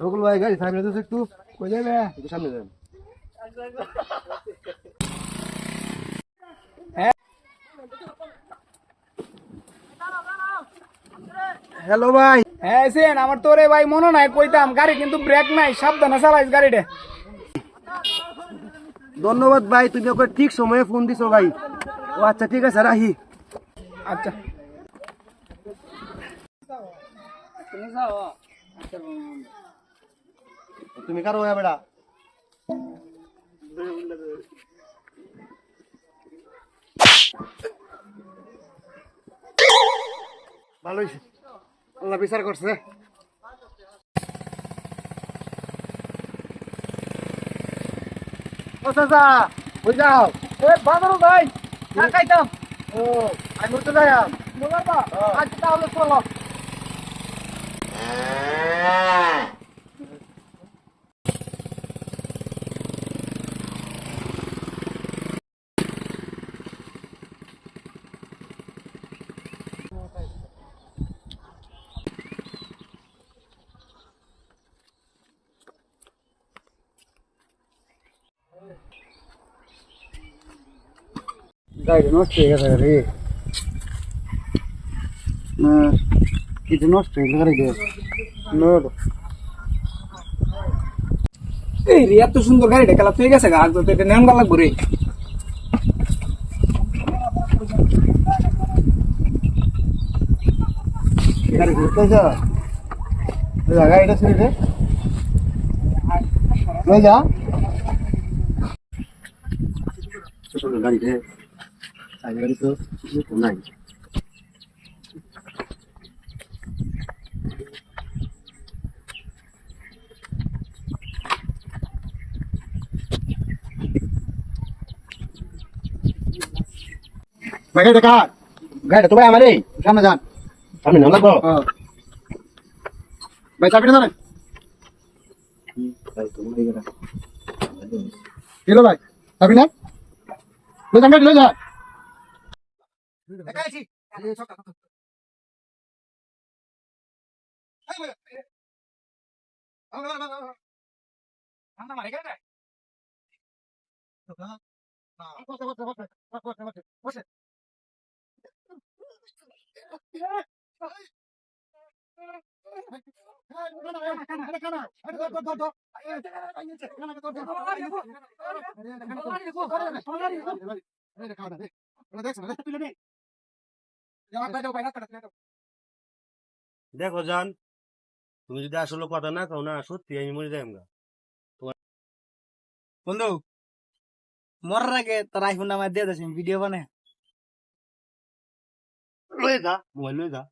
রকুল ভাই গাড়ি সামনে তো একটু কই যাবে একটু সামনে যান হ্যালো ভাই হ্যাঁ সেন আমার তোরে ভাই মনে নাই কইতাম গাড়ি কিন্তু ব্রেক নাই সাবধানে চালাইস গাড়িটা ধন্যবাদ ভাই তুমি ওকে ঠিক সময়ে ফোন দিছো ভাই ও আচ্ছা ঠিক আছে রাহি আচ্ছা তুমি কারও হয়ে বেড়া ভালো আল্লাহ বিচার করছে। ও চাচা ওই এ বাজারো ভাই না খাইতাম। ও আমি উঠতে যাই বলবা আচ্ছা তাহলে চলো। গাড়ি নষ্ট হয়ে গেছে রে না কিছু নষ্ট হয়ে গেছে গাড়ি এই রে এত সুন্দর গাড়িটা খেলা তুই গেছে গা তো এটা নেন গালা ঘুরে গাড়ি ঘুরতে যা গাড়িটা ছিল রে লই যা ছোট গাড়ি রে। আগে গাড়ি তো নাই। ভাই গাড়িটা কার? গাড়িটা তো ভাই আমারই। সামনে যান। সামনে নাম লাগবো ভাই চাবিটা জানেন কিলো ভাই? চাবি না লই যান গাড়ি লই যান দেখো জান, তুমি যদি আসলে কথা না কও না, সত্যি আমি মরে যাই বন্ধু, মরার আগে তোর আইফোন আমার দিয়ে দিস ভিডিও বানায় লয়ে যা মোবাইল লয়ে যা।